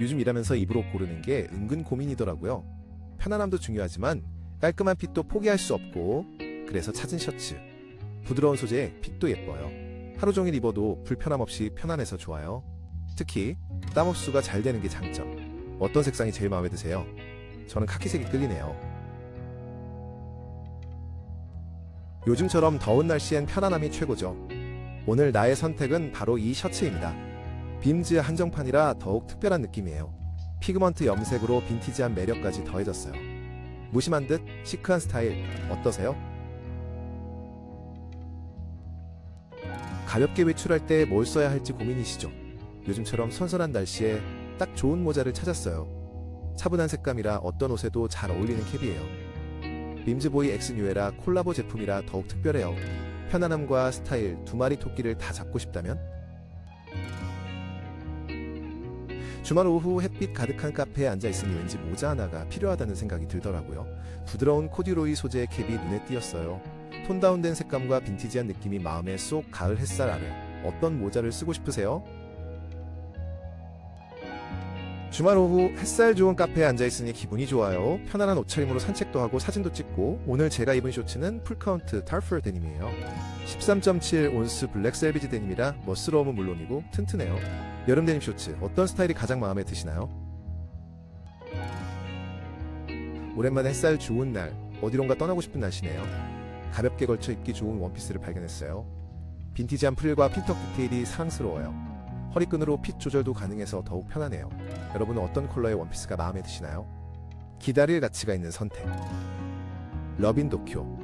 요즘 일하면서 입으로 고르는 게 은근 고민이더라고요. 편안함도 중요하지만 깔끔한 핏도 포기할 수 없고 그래서 찾은 셔츠. 부드러운 소재, 핏도 예뻐요. 하루 종일 입어도 불편함 없이 편안해서 좋아요. 특히 땀 흡수가 잘 되는 게 장점. 어떤 색상이 제일 마음에 드세요? 저는 카키색이 끌리네요. 요즘처럼 더운 날씨엔 편안함이 최고죠. 오늘 나의 선택은 바로 이 셔츠입니다. 빔즈 한정판이라 더욱 특별한 느낌이에요. 피그먼트 염색으로 빈티지한 매력까지 더해졌어요. 무심한 듯 시크한 스타일 어떠세요? 가볍게 외출할 때 뭘 써야 할지 고민이시죠? 요즘처럼 선선한 날씨에 딱 좋은 모자를 찾았어요. 차분한 색감이라 어떤 옷에도 잘 어울리는 캡이에요. 빔즈보이 엑스 뉴에라 콜라보 제품이라 더욱 특별해요. 편안함과 스타일 두 마리 토끼를 다 잡고 싶다면? 주말 오후 햇빛 가득한 카페에 앉아 있으니 왠지 모자 하나가 필요하다는 생각이 들더라고요. 부드러운 코듀로이 소재의 캡이 눈에 띄었어요. 톤 다운된 색감과 빈티지한 느낌이 마음에 쏙 가을 햇살 아래 어떤 모자를 쓰고 싶으세요? 주말 오후 햇살 좋은 카페에 앉아있으니 기분이 좋아요. 편안한 옷차림으로 산책도 하고 사진도 찍고 오늘 제가 입은 쇼츠는 풀카운트 탈플 데님이에요. 13.7 온스 블랙 셀비지 데님이라 멋스러움은 물론이고 튼튼해요. 여름 데님 쇼츠 어떤 스타일이 가장 마음에 드시나요? 오랜만에 햇살 좋은 날 어디론가 떠나고 싶은 날씨네요. 가볍게 걸쳐 입기 좋은 원피스를 발견했어요. 빈티지한 프릴과 핀턱 디테일이 사랑스러워요. 허리끈으로 핏 조절도 가능해서 더욱 편하네요. 여러분은 어떤 컬러의 원피스가 마음에 드시나요? 기다릴 가치가 있는 선택. 러빈 도쿄